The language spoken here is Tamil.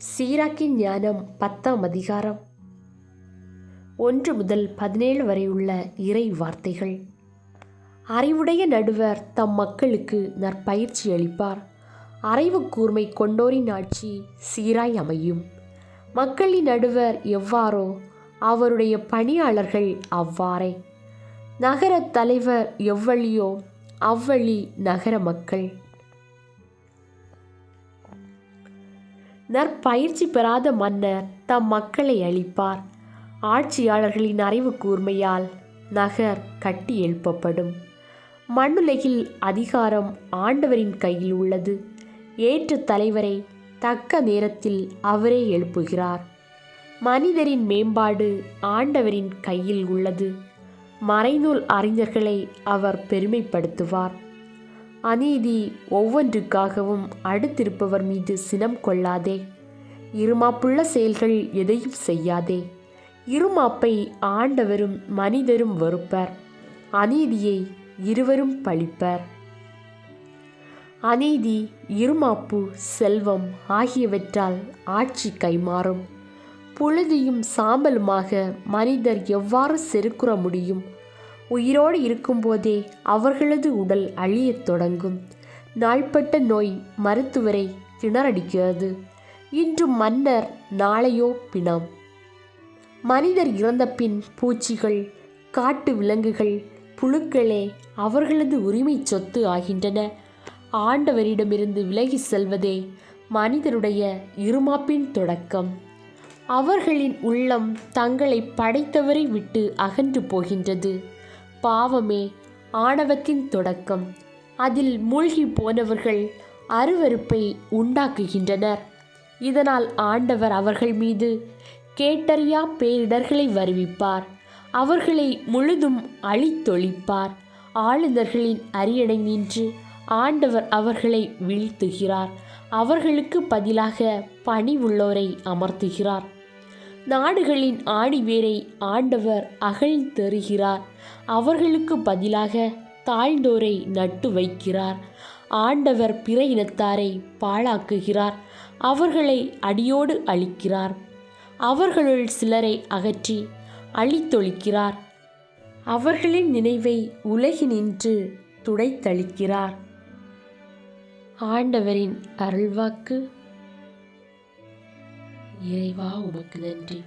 சீராக்கின் ஞானம் பத்தாம் அதிகாரம். ஒன்று முதல் பதினேழு வரை உள்ள இறை வார்த்தைகள். அறிவுடைய நடுவர் தம் மக்களுக்கு நற்பயிற்சி அளிப்பார். அறிவு கூர்மை கொண்டோரின் ஆட்சி சீராய் அமையும். மக்களின் நடுவர் எவ்வாறோ அவருடைய பணியாளர்கள் அவ்வாறே. நகரத் தலைவர் எவ்வழியோ அவ்வழி நகர மக்கள். நற்பயிற்சி பெறாத மன்னர் தம் மக்களை அழிப்பார். ஆட்சியாளர்களின் அறிவு கூர்மையால் நகர் கட்டி எழுப்பப்படும். மண்ணுலகில் அதிகாரம் ஆண்டவரின் கையில் உள்ளது. ஏற்ற தலைவரை தக்க நேரத்தில் அவரே எழுப்புகிறார். மனிதரின் மேம்பாடு ஆண்டவரின் கையில் உள்ளது. மறைநூல் அறிஞர்களை அவர் பெருமைப்படுத்துவார். அநீதி ஒவ்வொன்றுக்காகவும் அடுத்திருப்பவர் மீது சினம் கொள்ளாதே. இருமாப்புள்ள செயல்கள் எதையும் செய்யாதே. இருமாப்பை ஆண்டவரும் மனிதரும் வெறுப்பர். அநீதியை இருவரும் பழிப்பர். அநீதி இருமாப்பு செல்வம் ஆகியவற்றால் ஆட்சி கைமாறும். புழுதியும் சாம்பலுமாக மனிதர் எவ்வாறு செருக்குற முடியும்? உயிரோடு இருக்கும்போதே அவர்களது உடல் அழியத் தொடங்கும். நாள்பட்ட நோய் மருத்துவரை திணறடிக்கிறது. இன்று மன்னர் நாளையோ பிணம். மனிதர் இறந்த பின் பூச்சிகள் காட்டு விலங்குகள் புழுக்களே அவர்களது உரிமை சொத்து ஆகின்றன. ஆண்டவரிடமிருந்து விலகி செல்வதே மனிதருடைய இருமாப்பின் தொடக்கம். அவர்களின் உள்ளம் தங்களை படைத்தவரை விட்டு அகன்று போகின்றது. பாவமே ஆணவத்தின் தொடக்கம். அதில் மூழ்கி போனவர்கள் அருவருப்பை உண்டாக்குகின்றனர். இதனால் ஆண்டவர் அவர்கள் மீது கேட்டறியா பேரிடர்களை வருவிப்பார். அவர்களை முழுதும் அழித்தொழிப்பார். ஆளுநர்களின் அரியணை நின்று ஆண்டவர் அவர்களை வீழ்த்துகிறார். அவர்களுக்கு பதிலாக பணி உள்ளோரை அமர்த்துகிறார். நாடுகளின் ஆடிவேரை ஆண்டவர் அகழ்ந்தெறுகிறார் அவர்களுக்கு பதிலாக தாழ்ந்தோரை நட்டு வைக்கிறார். ஆண்டவர் பிற இனத்தாரை பாழாக்குகிறார். அவர்களை அடியோடு அழிக்கிறார். அவர்களுள் சிலரை அகற்றி அழித்தொழிக்கிறார். அவர்களின் நினைவை உலகினின்று துடைத்தளிக்கிறார். ஆண்டவரின் அருள்வாக்கு. இறைவா உமக்கு நன்றி.